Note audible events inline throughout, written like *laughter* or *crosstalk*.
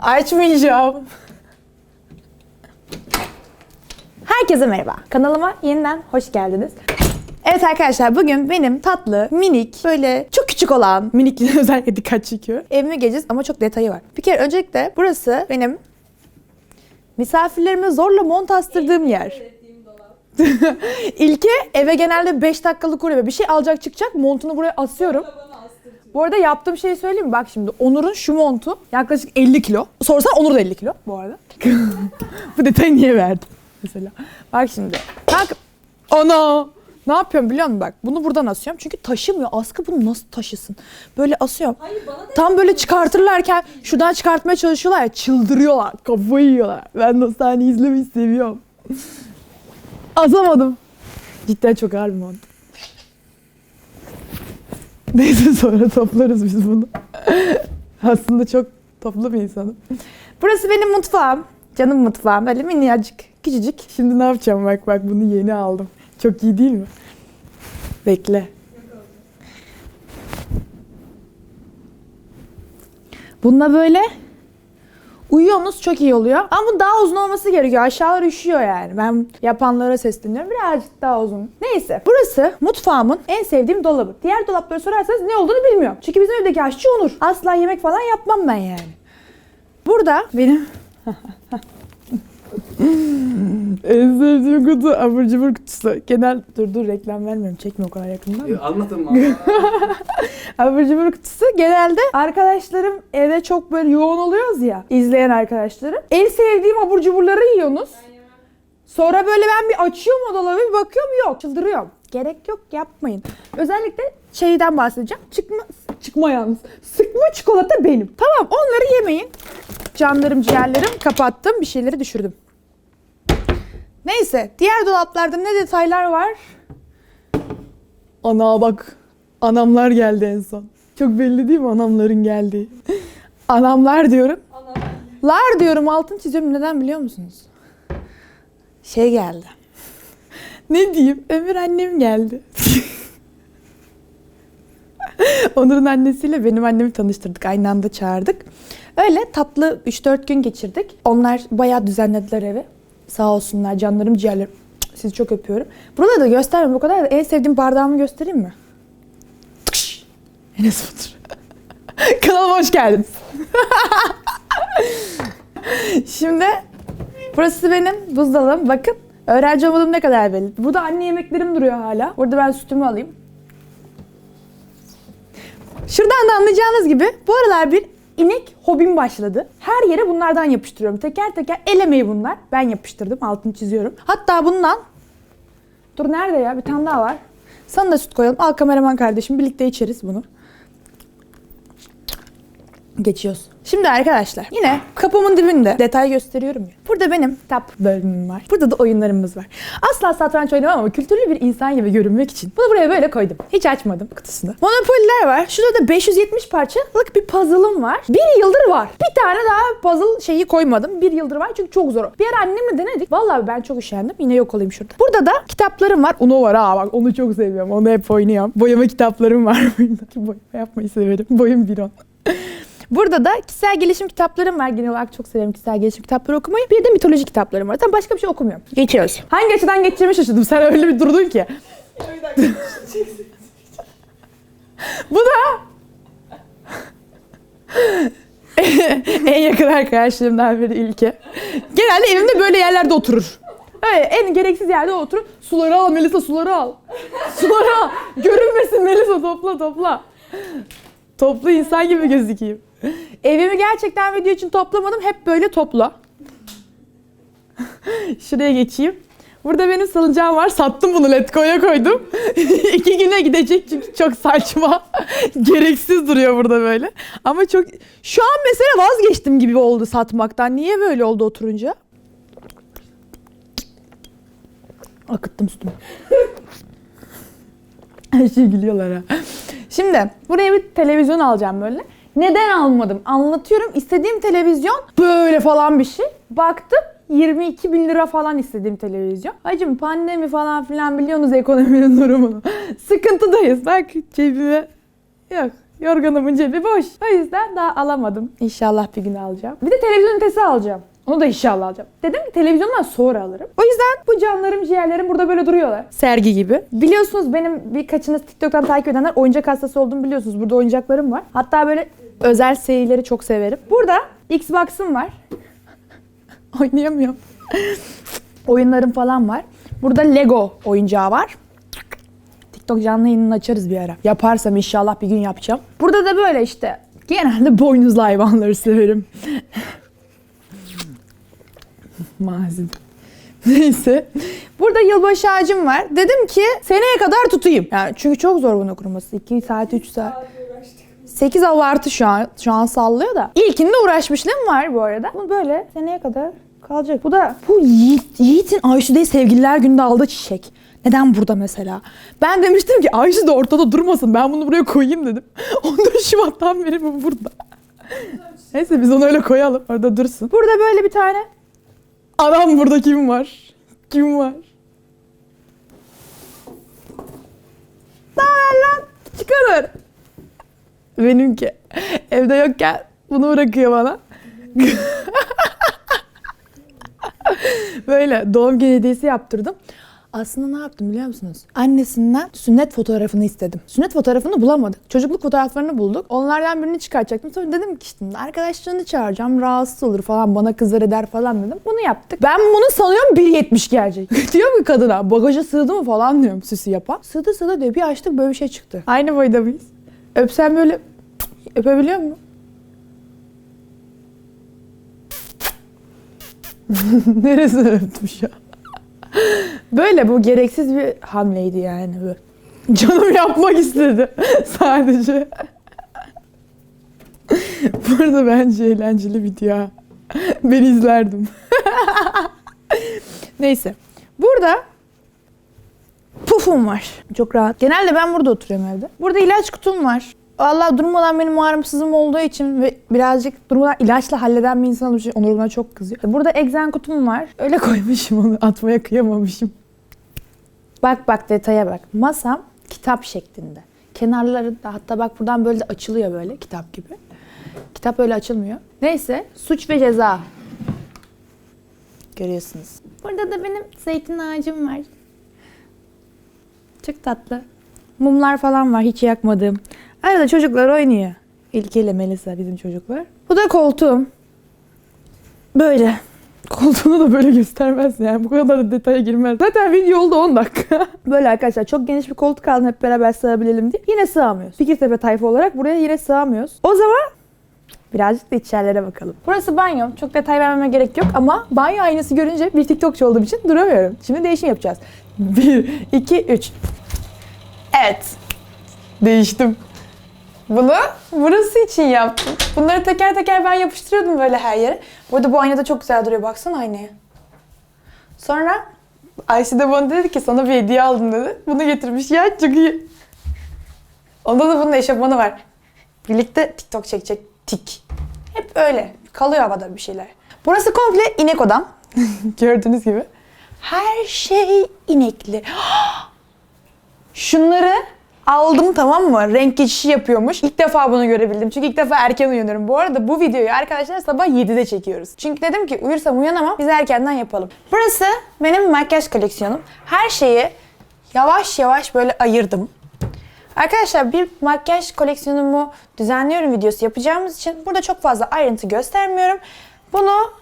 Açmayacağım. Herkese merhaba. Kanalıma yeniden hoş geldiniz. Evet arkadaşlar bugün benim tatlı, minik, böyle çok küçük olan minikliğine *laughs* özellikle dikkat çekiyor. Evime geleceğiz ama çok detayı var. Bir kere öncelikle burası benim misafirlerime zorla mont astırdığım yer. *laughs* İlke eve genelde 5 dakikalık uğruyor. Bir şey alacak çıkacak montunu buraya asıyorum. Bu arada yaptığım şeyi söyleyeyim mi? Bak şimdi Onur'un şu montu yaklaşık 50 kilo. Sorsan Onur da 50 kilo bu arada. *laughs* bu detayı niye verdim mesela? Bak şimdi. Kanka. Ana! Ne yapıyorum biliyor musun bak? Bunu buradan asıyorum. Çünkü taşımıyor. Askı bunu nasıl taşısın? Böyle asıyorum. Tam böyle çıkartırlarken şuradan çıkartmaya çalışıyorlar ya çıldırıyorlar. Kafayı yiyorlar. Ben de o sahneyi izlemeyi seviyorum. *laughs* Asamadım. Cidden çok ağır bir mont. *laughs* Neyse sonra toplarız biz bunu. Aslında çok toplu bir insanım. Burası benim mutfağım. Canım mutfağım. Böyle minnacık, küçücük. Şimdi ne yapacağım bak bak bunu yeni aldım. Çok iyi değil mi? Bekle. Bununla böyle uyuyorsunuz çok iyi oluyor. Ama bu daha uzun olması gerekiyor. Aşağılar üşüyor yani. Ben yapanlara sesleniyorum. Birazcık daha uzun. Neyse. Burası mutfağımın en sevdiğim dolabı. Diğer dolapları sorarsanız ne olduğunu bilmiyorum. Çünkü bizim evdeki aşçı Onur. Asla yemek falan yapmam ben yani. Burada benim *laughs* en sevdiğim kutu abur cubur kutusu. Genel dur dur reklam vermiyorum. Çekme o kadar yakından. E, anlatın bana. *laughs* Abur cubur kutusu genelde arkadaşlarım evde çok böyle yoğun oluyoruz ya izleyen arkadaşlarım. En sevdiğim abur cuburları yiyorsunuz. Sonra böyle ben bir açıyorum o dolabı bir bakıyorum yok çıldırıyorum. Gerek yok yapmayın. Özellikle şeyden bahsedeceğim. Çıkma, çıkma yalnız. Sıkma çikolata benim. Tamam onları yemeyin. Canlarım ciğerlerim kapattım bir şeyleri düşürdüm. Neyse diğer dolaplarda ne detaylar var? Ana bak. Anamlar geldi en son. Çok belli değil mi anamların geldiği? *laughs* Anamlar diyorum. Lar diyorum altın çiziyorum. Neden biliyor musunuz? Şey geldi. ne diyeyim? Ömür annem geldi. *laughs* Onur'un annesiyle benim annemi tanıştırdık. Aynı anda çağırdık. Öyle tatlı 3-4 gün geçirdik. Onlar bayağı düzenlediler evi. Sağ olsunlar canlarım ciğerlerim. Sizi çok öpüyorum. Buraları da göstermem bu kadar da en sevdiğim bardağımı göstereyim mi? Enes Batur. *laughs* Kanalıma hoş geldiniz. *laughs* Şimdi burası benim buzdolabım. Bakın öğrenci olmadığım ne kadar belli. Burada anne yemeklerim duruyor hala. Burada ben sütümü alayım. Şuradan da anlayacağınız gibi bu aralar bir inek hobim başladı. Her yere bunlardan yapıştırıyorum. Teker teker el bunlar. Ben yapıştırdım. Altını çiziyorum. Hatta bundan Dur nerede ya? Bir tane daha var. Sana da süt koyalım. Al kameraman kardeşim. Birlikte içeriz bunu. Geçiyoruz. Şimdi arkadaşlar yine kapımın dibinde detay gösteriyorum ya. Burada benim kitap bölümüm var. Burada da oyunlarımız var. Asla satranç oynamam ama kültürlü bir insan gibi görünmek için bunu buraya böyle koydum. Hiç açmadım kutusunu. Monopoliler var. Şurada da 570 parçalık bir puzzle'ım var. Bir yıldır var. Bir tane daha puzzle şeyi koymadım. Bir yıldır var çünkü çok zor. Bir ara annemle denedik. Vallahi ben çok üşendim. Yine yok olayım şurada. Burada da kitaplarım var. Uno var ha bak onu çok seviyorum. Onu hep oynuyorum. Boyama kitaplarım var. *laughs* Boyama yapmayı severim. Boyum bir on. Burada da kişisel gelişim kitaplarım var. Genel olarak çok severim kişisel gelişim kitapları okumayı. Bir de mitoloji kitaplarım var. Tam başka bir şey okumuyorum. Geçiyoruz. Hangi açıdan geçeceğimi şaşırdım. Sen öyle bir durdun ki. Bu da *laughs* en yakın arkadaşlarımdan biri İlke. Genelde evimde böyle yerlerde oturur. Öyle en gereksiz yerde oturur. Suları al Melisa suları al. Suları al. Görünmesin Melisa topla topla. Toplu insan gibi gözükeyim. *laughs* Evimi gerçekten video için toplamadım. Hep böyle topla. *laughs* Şuraya geçeyim. Burada benim salıncağım var. Sattım bunu Letgo'ya koydum. *laughs* İki güne gidecek çünkü çok saçma. Gereksiz duruyor burada böyle. Ama çok... Şu an mesela vazgeçtim gibi oldu satmaktan. Niye böyle oldu oturunca? Akıttım sütümü. Her şey gülüyorlar ha. Şimdi buraya bir televizyon alacağım böyle. Neden almadım? Anlatıyorum. İstediğim televizyon böyle falan bir şey. Baktım 22 bin lira falan istediğim televizyon. Hacım pandemi falan filan biliyorsunuz ekonominin *laughs* durumunu. Sıkıntıdayız. Bak cebime yok Yorganımın cebi boş. O yüzden daha alamadım. İnşallah bir gün alacağım. Bir de televizyon ünitesi alacağım. Onu da inşallah alacağım. Dedim ki televizyondan sonra alırım. O yüzden bu canlarım ciğerlerim burada böyle duruyorlar. Sergi gibi. Biliyorsunuz benim birkaçınız TikTok'tan takip edenler oyuncak hastası olduğumu biliyorsunuz. Burada oyuncaklarım var. Hatta böyle özel serileri çok severim. Burada Xbox'ım var. *laughs* Oynayamıyorum. *laughs* Oyunlarım falan var. Burada Lego oyuncağı var. TikTok canlı yayınını açarız bir ara. Yaparsam inşallah bir gün yapacağım. Burada da böyle işte. Genelde boynuzlu hayvanları severim. *laughs* Mazim. *laughs* Neyse. Burada yılbaşı ağacım var. Dedim ki seneye kadar tutayım. Yani çünkü çok zor bunu kurması. 2 saat, 3 saat. 8 abartı şu an. Şu an sallıyor da. İlkinde uğraşmışlığım var bu arada. Bu böyle seneye kadar kalacak. Bu da bu Yiğit, Yiğit'in Ayşe değil sevgililer gününde aldığı çiçek. Neden burada mesela? Ben demiştim ki Ayşe de ortada durmasın. Ben bunu buraya koyayım dedim. *laughs* 14 Şubat'tan beri bu burada. Neyse biz onu öyle koyalım. Orada dursun. Burada böyle bir tane Adam burada kim var? Kim var? Lan? Çıkarır. Benimki. Evde yokken bunu bırakıyor bana. *laughs* Böyle doğum günü hediyesi yaptırdım. Aslında ne yaptım biliyor musunuz? Annesinden sünnet fotoğrafını istedim. Sünnet fotoğrafını bulamadık. Çocukluk fotoğraflarını bulduk. Onlardan birini çıkartacaktım. Sonra dedim ki işte arkadaşlarını çağıracağım. Rahatsız olur falan. Bana kızar eder falan dedim. Bunu yaptık. Ben bunu sanıyorum 1.70 gelecek. *laughs* diyor ki kadına bagaja sığdı mı falan diyorum süsü yapan. Sığdı sığdı diyor. Bir açtık böyle bir şey çıktı. Aynı boyda mıyız? Öpsen böyle *tsk* öpebiliyor musun? *laughs* Neresini öptüm şu an? *laughs* Böyle bu gereksiz bir hamleydi yani. *laughs* Canım yapmak istedi *laughs* sadece. Burada bence eğlenceli video. Ben izlerdim. Neyse. Burada pufum var. Çok rahat. Genelde ben burada oturuyorum evde. Burada ilaç kutum var. Vallahi durmadan benim ağrımsızım olduğu için ve birazcık durmadan ilaçla halleden bir insan olduğu için Onur buna çok kızıyor. Burada egzen kutum var. Öyle *laughs* koymuşum onu. Atmaya kıyamamışım. Bak bak detaya bak. Masam kitap şeklinde. Kenarları da hatta bak buradan böyle de açılıyor böyle kitap gibi. Kitap öyle açılmıyor. Neyse suç ve ceza. Görüyorsunuz. Burada da benim zeytin ağacım var. Çok tatlı. Mumlar falan var hiç yakmadığım. Arada çocuklar oynuyor. İlke ile Melisa bizim çocuklar. Bu da koltuğum. Böyle. Koltuğunu da böyle göstermez yani. Bu kadar da detaya girmez. Zaten video oldu 10 dakika. *laughs* böyle arkadaşlar çok geniş bir koltuk aldım hep beraber sığabilelim diye. Yine sığamıyoruz. Fikirtepe tayfa olarak buraya yine sığamıyoruz. O zaman birazcık da içerilere bakalım. Burası banyo. Çok detay vermeme gerek yok ama banyo aynası görünce bir TikTokçu olduğum için duramıyorum. Şimdi değişim yapacağız. 1, 2, 3. Evet. Değiştim. Bunu burası için yaptım. Bunları teker teker ben yapıştırıyordum böyle her yere. Bu arada bu aynada çok güzel duruyor. Baksana aynaya. Sonra Ayşe de bana dedi ki sana bir hediye aldım dedi. Bunu getirmiş. Ya çok iyi. Onda da bunun eşofmanı var. Birlikte TikTok çekecek tik. Hep öyle. Kalıyor havada bir şeyler. Burası komple inek odam. *laughs* Gördüğünüz gibi. Her şey inekli. *gasps* Şunları aldım tamam mı? Renk geçişi yapıyormuş. İlk defa bunu görebildim. Çünkü ilk defa erken uyanıyorum. Bu arada bu videoyu arkadaşlar sabah 7'de çekiyoruz. Çünkü dedim ki uyursam uyanamam. Biz erkenden yapalım. Burası benim makyaj koleksiyonum. Her şeyi yavaş yavaş böyle ayırdım. Arkadaşlar bir makyaj koleksiyonumu düzenliyorum videosu yapacağımız için burada çok fazla ayrıntı göstermiyorum. Bunu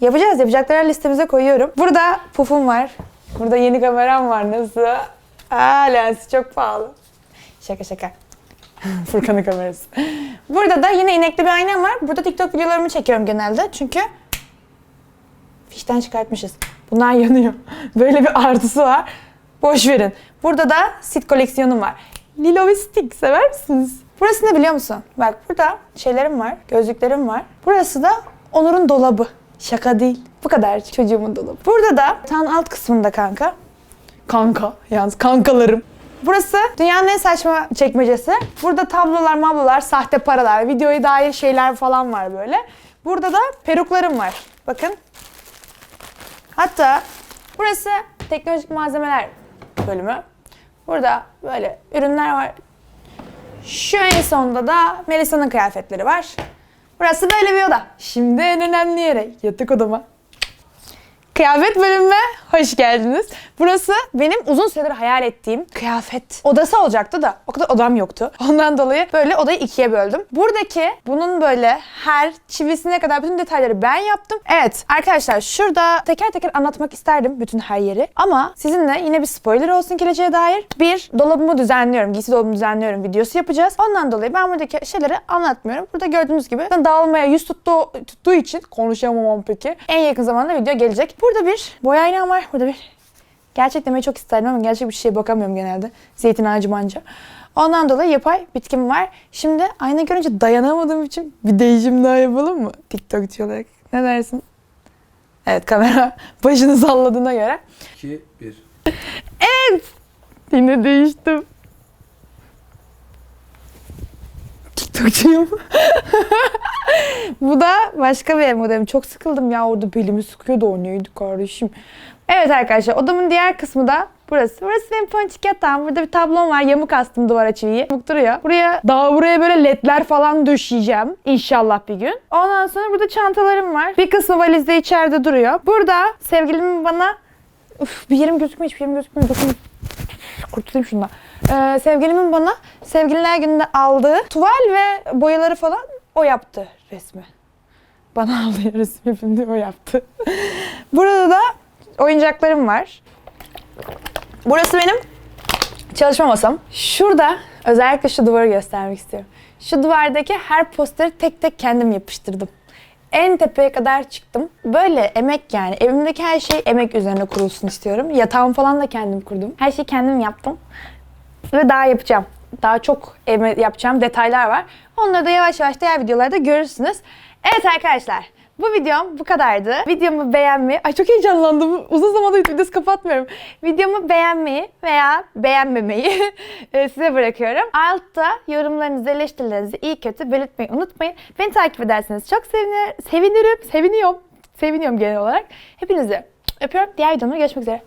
yapacağız. Yapacaklar listemize koyuyorum. Burada pufum var. Burada yeni kameram var. Nasıl? Aa lensi çok pahalı. Şaka şaka. *laughs* Furkan'ın kamerası. Burada da yine inekli bir aynam var. Burada TikTok videolarımı çekiyorum genelde. Çünkü fişten çıkartmışız. Bunlar *laughs* yanıyor. Böyle bir artısı var. Boş verin. Burada da sit koleksiyonum var. Lilo ve Stick sever misiniz? Burası ne biliyor musun? Bak burada şeylerim var, gözlüklerim var. Burası da Onur'un dolabı. Şaka değil. Bu kadar çocuğumun dolabı. Burada da tan alt kısmında kanka. Kanka. Yalnız kankalarım. Burası dünyanın en saçma çekmecesi. Burada tablolar, mablolar, sahte paralar, videoya dair şeyler falan var böyle. Burada da peruklarım var. Bakın. Hatta burası teknolojik malzemeler bölümü. Burada böyle ürünler var. Şu en sonda da Melisa'nın kıyafetleri var. Burası böyle bir oda. Şimdi en önemli yere yatak odama. Kıyafet bölümüme hoş geldiniz. Burası benim uzun süredir hayal ettiğim kıyafet odası olacaktı da o kadar odam yoktu. Ondan dolayı böyle odayı ikiye böldüm. Buradaki bunun böyle her çivisine kadar bütün detayları ben yaptım. Evet arkadaşlar şurada teker teker anlatmak isterdim bütün her yeri. Ama sizinle yine bir spoiler olsun geleceğe dair. Bir dolabımı düzenliyorum, giysi dolabımı düzenliyorum videosu yapacağız. Ondan dolayı ben buradaki şeyleri anlatmıyorum. Burada gördüğünüz gibi dağılmaya yüz tuttuğu, tuttuğu için konuşamamam peki. En yakın zamanda video gelecek. Burada bir boya aynam var. Burada bir Gerçek demeyi çok isterdim ama gerçek bir şeye bakamıyorum genelde. Zeytin ağacı manca. Ondan dolayı yapay bitkim var. Şimdi ayna görünce dayanamadığım için bir değişim daha yapalım mı? TikTokçu olarak. Ne dersin? Evet kamera *laughs* başını salladığına göre. 2, 1. Yine değiştim. *laughs* TikTokçuyum. *laughs* *laughs* Bu da başka bir ev. Çok sıkıldım ya orada belimi sıkıyordu o neydi kardeşim. Evet arkadaşlar odamın diğer kısmı da burası. Burası benim ponçik yatağım. Burada bir tablom var. Yamuk astım duvara çiviyi. Yamuk duruyor. Buraya daha buraya böyle ledler falan döşeyeceğim. İnşallah bir gün. Ondan sonra burada çantalarım var. Bir kısmı valizde içeride duruyor. Burada sevgilimin bana Üf, bir yerim gözükmüyor, hiçbir yerim gözükmüyor. Dokun. Kurtulayım şundan. Ee, sevgilimin bana sevgililer gününde aldığı tuval ve boyaları falan o yaptı resmi. Bana *laughs* aldığı resim yapımını o yaptı. *laughs* Burada da oyuncaklarım var. Burası benim çalışma masam. Şurada özellikle şu duvarı göstermek istiyorum. Şu duvardaki her posteri tek tek kendim yapıştırdım. En tepeye kadar çıktım. Böyle emek yani. Evimdeki her şey emek üzerine kurulsun istiyorum. Yatağımı falan da kendim kurdum. Her şeyi kendim yaptım. Ve daha yapacağım. Daha çok yapacağım detaylar var. Onları da yavaş yavaş diğer videolarda görürsünüz. Evet arkadaşlar. Bu videom bu kadardı. Videomu beğenmeyi... Ay çok heyecanlandım. Uzun zamandır videosu kapatmıyorum. Videomu beğenmeyi veya beğenmemeyi *laughs* e, size bırakıyorum. Altta yorumlarınızı, eleştirilerinizi iyi kötü belirtmeyi unutmayın. Beni takip ederseniz çok sevinir, sevinirim. Seviniyorum. Seviniyorum genel olarak. Hepinizi öpüyorum. Diğer videomda görüşmek üzere.